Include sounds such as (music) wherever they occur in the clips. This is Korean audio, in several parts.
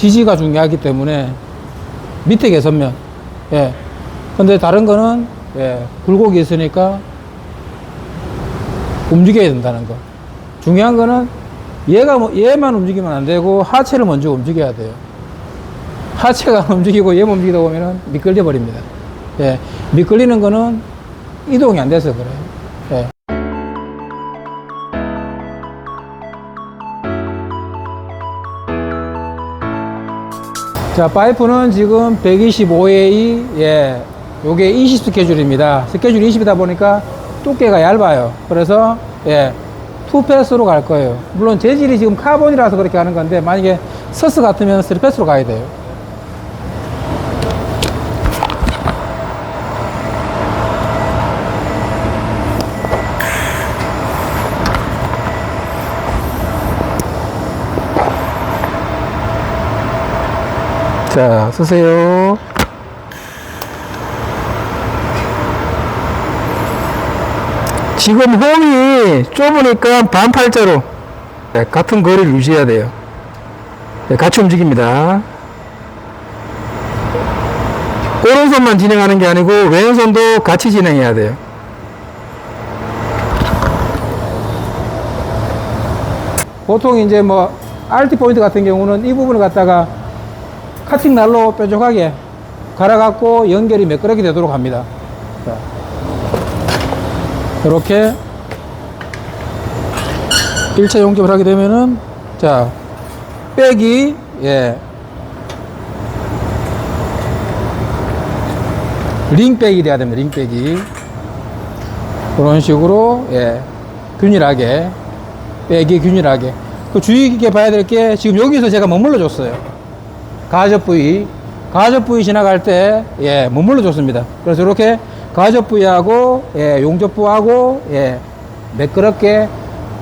지지가 중요하기 때문에 밑에 개선면 예. 근데 다른 거는 예 굴곡이 있으니까 움직여야 된다는 거. 중요한 거는 얘가 뭐 얘만 움직이면 안 되고 하체를 먼저 움직여야 돼요. 하체가 안 (laughs) 움직이고 얘만 움직이다 보면은 미끌려 버립니다. 예. 미끌리는 거는 이동이 안 돼서 그래요 자, 파이프는 지금 125A, 예, 요게 20 스케줄입니다. 스케줄이 20이다 보니까 두께가 얇아요. 그래서, 예, 투패스로 갈 거예요. 물론 재질이 지금 카본이라서 그렇게 하는 건데, 만약에 서스 같으면 3패스로 가야 돼요. 자, 쓰세요. 지금 홈이 좁으니까 반팔자로 네, 같은 거리를 유지해야 돼요. 네, 같이 움직입니다. 오른손만 진행하는 게 아니고 왼손도 같이 진행해야 돼요. 보통 이제 뭐 RT 포인트 같은 경우는 이 부분을 갖다가 카팅 날로 뾰족하게 갈아갖고 연결이 매끄럽게 되도록 합니다. 자, 이렇게 1차 용접을 하게 되면은 자 백이 예 링백이 돼야 됩니다. 링백이 그런 식으로 예 균일하게 백이 균일하게 그 주의 깊게 봐야 될 게 지금 여기서 제가 머물러 줬어요. 가접 부위, 가접 부위 지나갈 때, 예, 머물러 줬습니다. 그래서 이렇게 가접 부위하고, 예, 용접 부하고, 예, 매끄럽게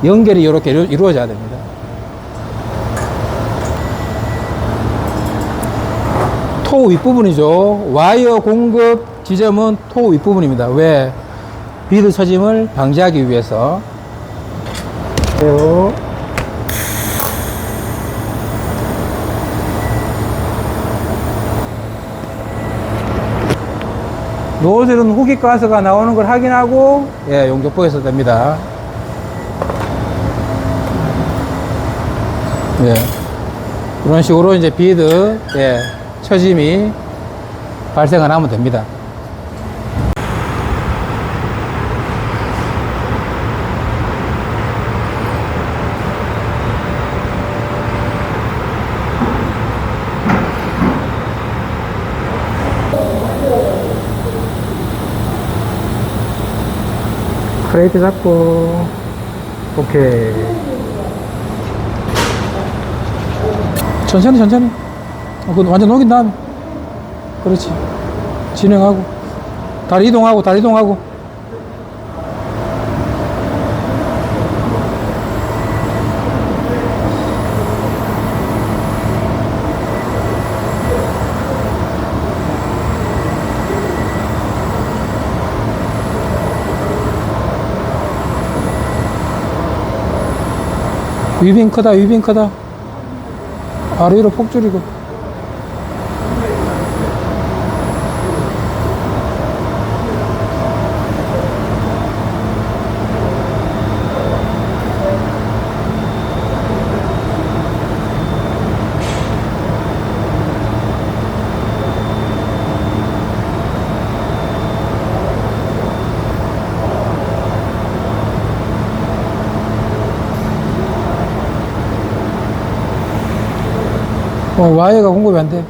연결이 이렇게 이루- 이루어져야 됩니다. 토 윗부분이죠. 와이어 공급 지점은 토 윗부분입니다. 왜? 비드 처짐을 방지하기 위해서. 그래요. 노즐은 후기 가스가 나오는 걸 확인하고 예, 용접부에서 됩니다. 예. 그런 식으로 이제 비드 예, 처짐이 발생을 하면 됩니다. 프레이트 잡고. 오케이. 천천히 천천히. 어, 그거 완전 녹인 다음에. 그렇지. 진행하고. 다리 이동하고 다리 이동하고 위빙 크다 위빙 크다. 아래로 폭 줄이고 어, 와이어가 공급이 안 돼.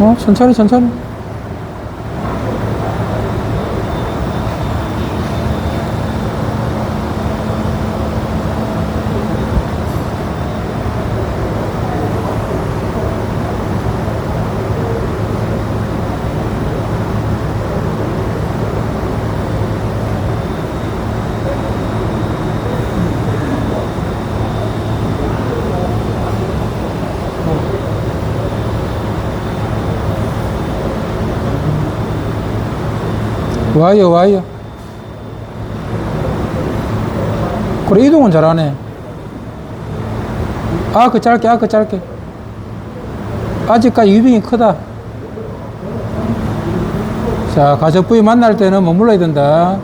어, 천천히, 천천히. 와요, 와요. 그래, 이동은 잘하네. 아, 그 짧게, 아, 그 짧게. 아직까지 유빙이 크다. 자, 가족 부위 만날 때는 머물러야 된다.